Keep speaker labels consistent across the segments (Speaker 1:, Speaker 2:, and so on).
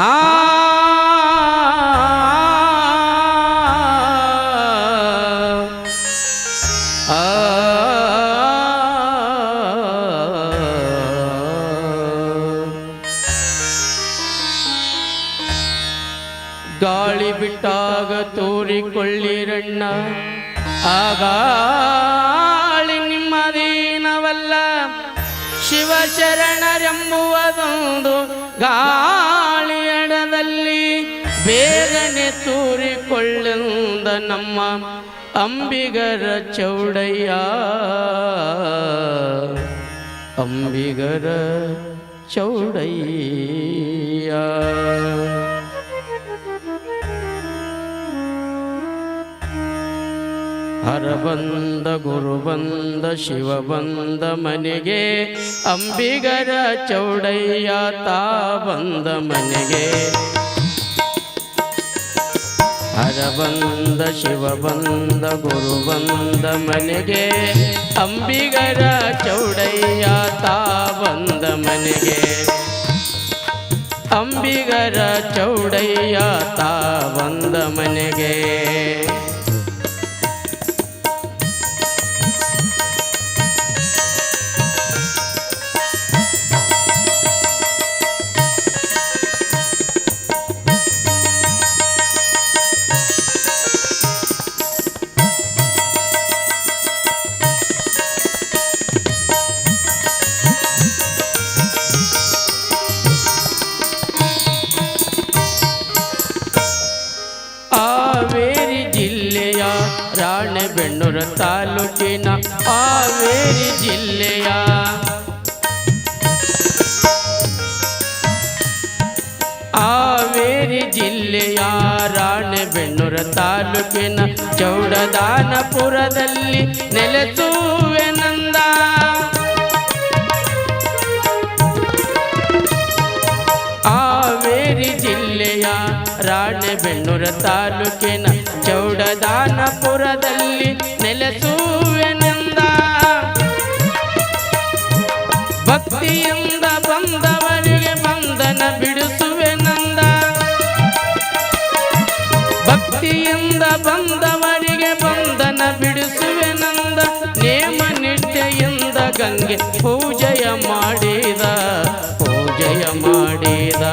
Speaker 1: ಆ ಗಾಳಿ ಬಿಟ್ಟಾಗ ತೋರಿಕೊಳ್ಳಿರಣ್ಣ ಆಗಾಳಿ ನಿಮ್ಮದೇನವಲ್ಲ ಶಿವಶರಣರೆಂಬುವುದೊಂದು ಗಾ ಬೇಗನೆ ತೂರಿಕೊಳ್ಳೆಂದ ನಮ್ಮ ಅಂಬಿಗರ ಚೌಡಯ್ಯ. ಅಂಬಿಗರ ಚೌಡಯ್ಯ. ಹರ ಬಂದ ಗುರು ಬಂದ ಶಿವ ಬಂದ ಮನೆಗೆ ಅಂಬಿಗರ ಚೌಡಯ್ಯ ತಾ ಬಂದ ಮನೆಗೆ. ಹರ ಬಂದ ಶಿವ ಬಂದ ಗುರು ಬಂದ ಮನೆಗೆ, ಅಂಬಿಗರ ಚೌಡಯ್ಯ ತಾ ಬಂದ ಮನೆಗೆ. ಅಂಬಿಗರ ಚೌಡಯ್ಯ ತಾ ಬಂದ ಮನೆಗೆ. ರಾಣೆಬೆನ್ನೂರ ತಾಲೂಕಿನ ಹಾವೇರಿ ಜಿಲ್ಲೆಯ ಹಾವೇರಿ ಜಿಲ್ಲೆಯ ರಾಣೆಬೆನ್ನೂರ ತಾಲೂಕಿನ ಚೌಡದಾನಪುರದಲ್ಲಿ ನೆಲೆಸುವೆನಂದ ಹಾವೇರಿ ಜಿಲ್ಲೆಯ ರಾಣೆಬೆನ್ನೂರ ತಾಲೂಕಿನ ಚೌಡದಾನಪುರದಲ್ಲಿ ನೆಲೆಸುವೆನೆಂದ ಭಕ್ತಿಯಿಂದ ಬಂದವರಿಗೆ ಬಂಧನ ಬಿಡಿಸುವೆನಂದ ಭಕ್ತಿಯಿಂದ ಬಂದವರಿಗೆ ಬಂಧನ ಬಿಡಿಸುವೆನಂದ ನೇಮ ನಿಷ್ಠೆಯಿಂದ ಗಂಗೆ ಪೂಜೆಯ ಮಾಡಿದ ಪೂಜೆಯ ಮಾಡಿದ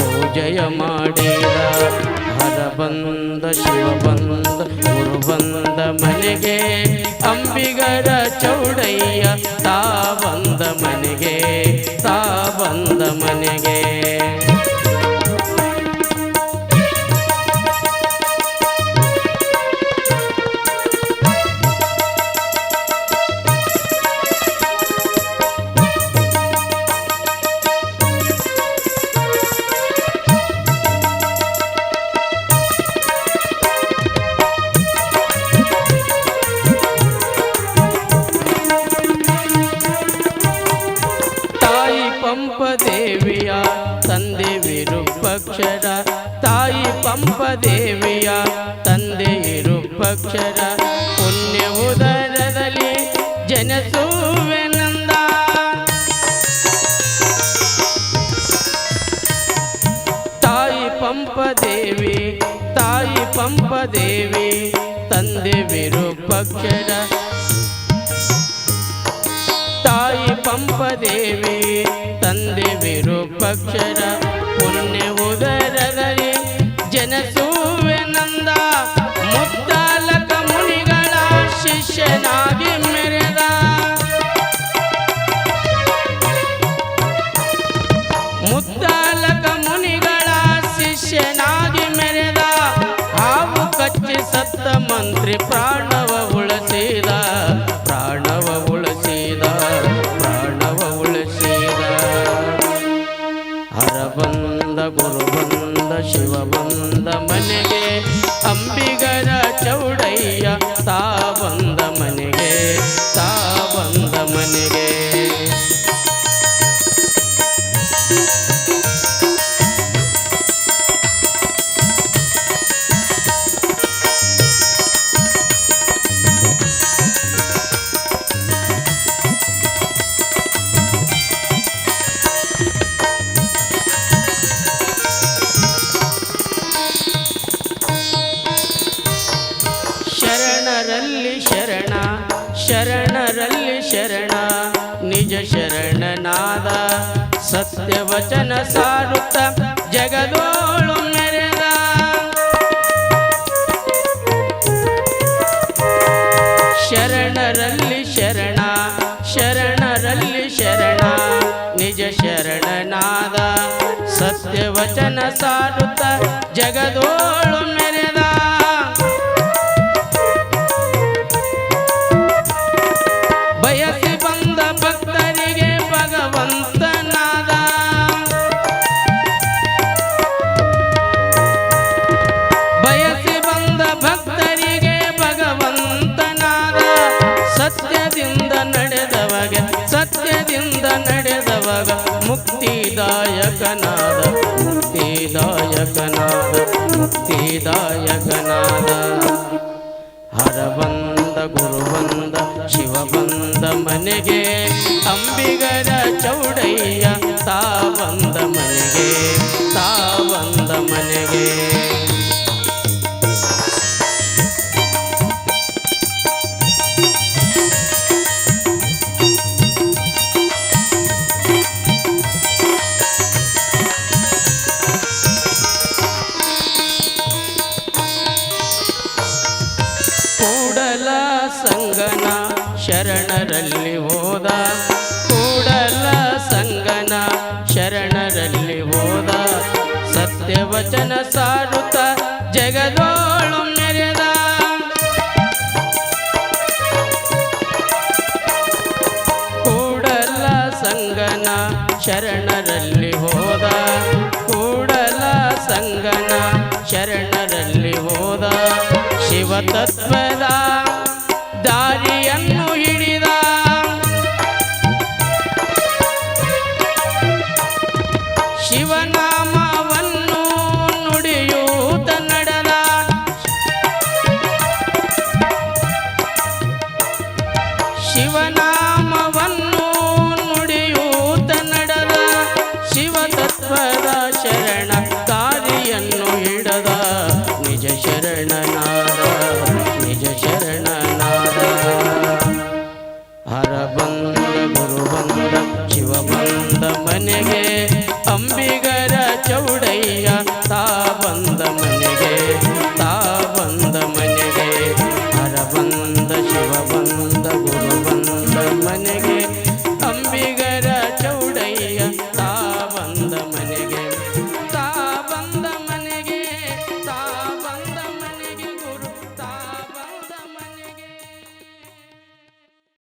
Speaker 1: ಪೂಜೆಯ ಮಾಡಿದ. ಹರ ಬಂದ ಶಿವ ಅಂಬಿಗರ ಚೌಡಯ್ಯ ತಾ ಬಂದ ಮನೆಗೆ ತಾ ಬಂದ ಮನೆಗೆ. ಪಂಪದೇವಿಯ ತಂದೆ ವಿರೂಪಕ್ಷರ ತಾಯಿ ಪಂಪದೇವಿಯ ತಂದೆ ವಿರೂಪಕ್ಷರ ಪುಣ್ಯ ಉದರದಲ್ಲಿ ಜನಸುವೆನಂದ ತಾಯಿ ಪಂಪದೇವಿ ತಾಯಿ ಪಂಪದೇವಿ ತಂದೆ ವಿರೂಪಕ್ಷರ ಪಂಪದೇವಿ ತಂದೆ ವಿರೂಪಕ್ಷರ ಪುಣ್ಯ ಉದರದಲ್ಲಿ ಜನಸುವೆನಂದ ಮುತ್ತಾಲಕ ಮುನಿಗಳ ಶಿಷ್ಯನಾಗಿ ಮೆರೆದ. ಮುತ್ತಾಲಕ ಮುನಿಗಳ ಶಿಷ್ಯನಾಗಿ ಮೆರೆದ. ಹಾವು ಕಚ್ಚಿ ಸತ್ತ ಮಂತ್ರಿ ಪ್ರಾಣವ ಹರ ಬಂದ ಗುರು ಬಂದ ಶಿವ ಬಂದ ಮನೆಗೆ ಅಂಬಿಗರ ಚೌಡಯ್ಯ ತಾ ನಾದ ಸತ್ಯವಚನ ಸಾರುತ್ತ ಜಗದೋಳು ಮೆರೆದ. ಶರಣರಲ್ಲಿ ಶರಣ ಶರಣರಲ್ಲಿ ಶರಣ ನಿಜ ಶರಣನಾದ ಸತ್ಯವಚನ ಸಾರುತ್ತ ಜಗದೋಳು ಮುಕ್ತಿದಾಯಕನಾದ ಮುಕ್ತಿದಾಯಕನಾದ ಮುಕ್ತಿದಾಯಕನಾದ. ಹರ ಬಂದ, ಗುರು ಬಂದ, ಶಿವ ಬಂದ ಮನೆಗೆ, ಅಂಬಿಗರ ಚೌಡಯ್ಯ, ತಾ ಬಂದ ಮನೆಗೆ, ತಾ ಬಂದ ಮನೆಗೆ. ಕೂಡಲ ಸಂಗನ ಶರಣರಲ್ಲಿ ಹೋದ, ಕೂಡಲ ಸಂಗನ ಶರಣರಲ್ಲಿ ಹೋದ. ಸತ್ಯವಚನ ಸಾರುತ ಜಗದೋಳು ಮೆರೆದ ಕೂಡಲ ಸಂಗನ ಶರಣರಲ್ಲಿ ಹೋದ ಶಿವತತ್ವದ ದಾರಿಯನ್ನು ಹಿಡಿದ ಶಿವನಾಮವನ್ನು ನುಡಿಯೂತ ನಡೆದ ಶಿವನಾಮವನ್ನು